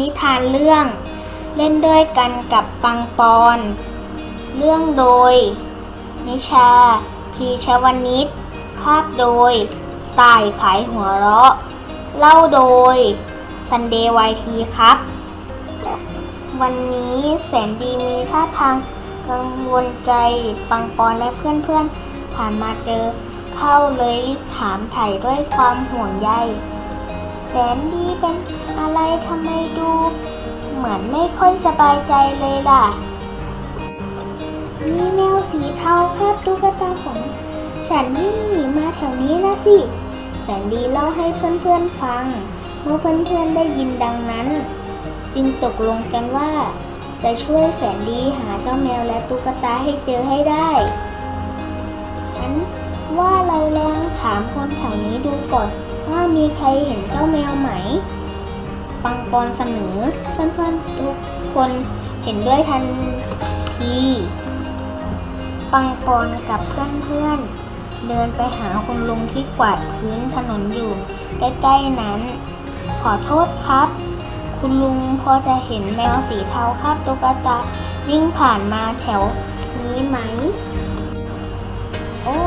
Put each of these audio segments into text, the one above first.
นิทานเรื่อง เล่นด้วยกันกับปังปอน เรื่องโดย นิชา พีชวนิชภาพโดยต่ายขายหัวเราะ เล่าโดยซันเดย์ไวทีครับ วันนี้แสนดีมีท่าทางกังวลใจปังปอนและเพื่อนๆผ่านมาเจอเข้าเลยรีบถามไถ่ด้วยความห่วงใย แสนดีเป็นอะไรทำไมดู เหมือนไม่ค่อยสบายใจเลยล่ะ มีแมวสีเทาคาบตุ๊กตาของฉันที่หนีมาแถวนี้นะสิแสนดีเล่าให้เพื่อนๆฟัง เมื่อเพื่อนๆได้ยินดังนั้น จึงตกลงกันว่า จะช่วยแสนดีหาเจ้าแมวและตุ๊กตาให้เจอให้ได้ฉันว่าเราลองถามคนแถวนี้ดูก่อน ว่ามีใครเห็นเจ้าแมวไหม ปังปอนเสนอเพื่อนๆทุกคนเห็นด้วยทันทีปังปอนกับเพื่อนๆ เดินไปหาคุณลุงที่กวาดพื้นถนนอยู่ ใกล้ๆนั้น ขอโทษครับ คุณลุงพอจะเห็นแมวสีเทาคาบตุ๊กตาวิ่งผ่านมาแถวนี้ไหม โอ้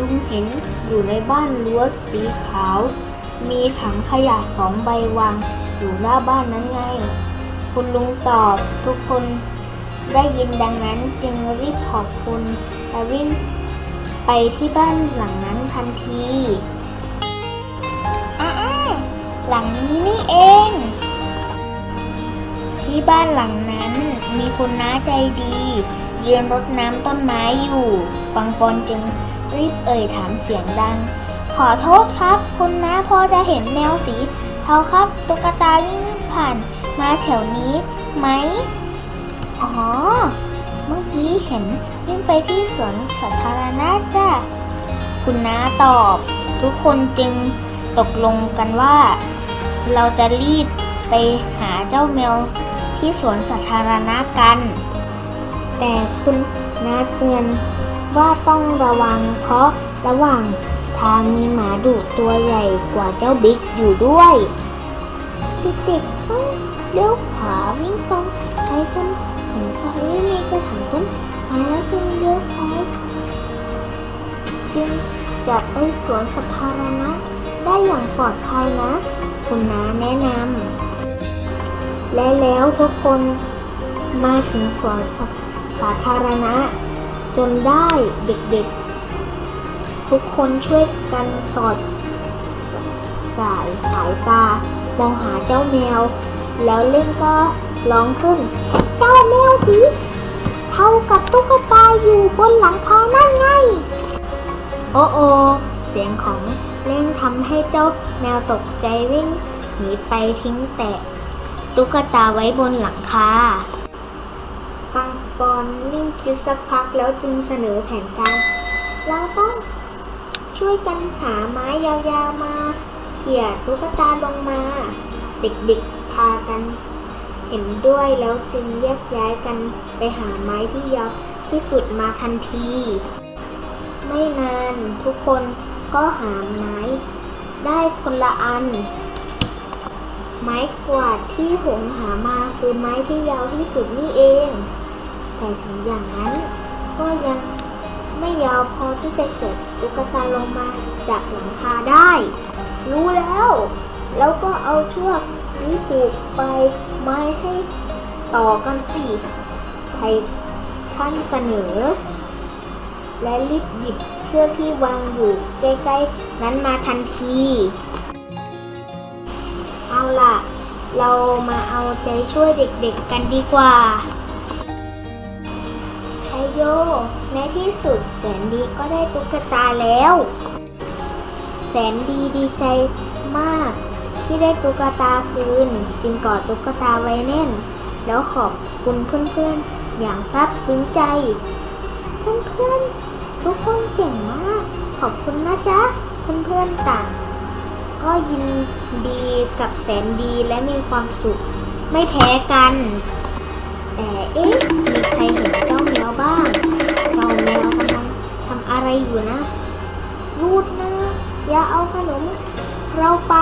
ลุงเห็นอยู่ในบ้านรั้วสีขาว มีถังขยะสองใบวางอยู่หน้าบ้านนั้นไง คุณลุงตอบทุกคนได้ยินดังนั้นจึงรีบขอบคุณและวิ่งไปที่บ้านหลังนั้นทันทีอ้าหลังนี้นี่เอง ที่บ้านหลังนั้นมีคุณน้าใจดียืนรดน้ำต้นไม้อยู่ ปังปอนจึง รีบเอ่ยถามเสียงดัง ขอโทษครับ คุณน้าพอจะเห็นแมวสีเทาครับตุ๊กตาวิ่งผ่านมาแถวนี้ไหม อ๋อ เมื่อกี้เห็นวิ่งไปที่สวนสาธารณะจ้ะคุณน้าตอบ ทุกคนจึงตกลงกันว่า เราจะรีบไปหาเจ้าแมวที่สวนสาธารณะกัน แต่คุณน้าเตือน ว่าต้องระวังเพราะระหว่างทางมีหมาดุตัวใหญ่กว่าเจ้าบิ๊กอยู่ด้วยเด็กๆต้องเลี้ยวขวาวิ่งตรงไปจนถึงซอยที่มีกระถางต้นไม้แล้วจึงเลี้ยวซ้ายจึงจะไปสวนสาธารณะได้อย่างปลอดภัยนะ คุณน้าแนะนำและแล้วทุกคนมาถึงสวนสาธารณะ จนได้เด็กๆ ทุกคนช่วยกันสอด สายสายตา มองหาเจ้าแมว แล้วเล่นก็ร้องขึ้น เจ้าแมวสีเท่ากับตุ๊กตาอยู่บนหลังคานั่นไง โอ้โอเสียงของเล่นทำให้เจ้าแมวตกใจวิ่งหนีไปทิ้งแต่ตุ๊กตาไว้บนหลังคา ปังปอนนิ่งคิดสักพักแล้วจึงเสนอแผนการ เราต้องช่วยกันหาไม้ยาวๆมาเขี่ยตุ๊กตาลงมา เด็กๆพากันเห็นด้วยแล้วจึงแยกย้ายกันไปหาไม้ที่ยาวที่สุดมาทันที ไม่นานทุกคนก็หาไม้ ได้คนละอัน ไม้กวาดที่หงหามาคือไม้ที่ยาวที่สุดนี่เอง แต่ถึงอย่างนั้น ก็ยังไม่ยาวพอที่จะเก็บตุ๊กตาลงมาจากหลังคาได้ รู้แล้ว แล้วก็เอาเชือกนี้ผูกไปไม้ให้ต่อกันสิไทยท่านเสนอ และรีบหยิบเชือกที่วางอยู่ใกล้ๆนั้นมาทันที เอาล่ะ เรามาเอาใจช่วยเด็กๆกันดีกว่า โย ในที่สุดแสนดีก็ได้ตุ๊กตาแล้ว แสนดีดีใจมาก ที่ได้ตุ๊กตาคืน จึงกอดตุ๊กตาไว้แน่น แล้วขอบคุณเพื่อนๆ อย่างซาบซึ้งใจ เพื่อนๆ ทุกคนเก่งมาก ขอบคุณนะจ๊ะ เพื่อนๆต่างก็ยินดีกับแสนดีและมีความสุข ไม่แพ้กัน แต่เอ๊ะมีใคร ไป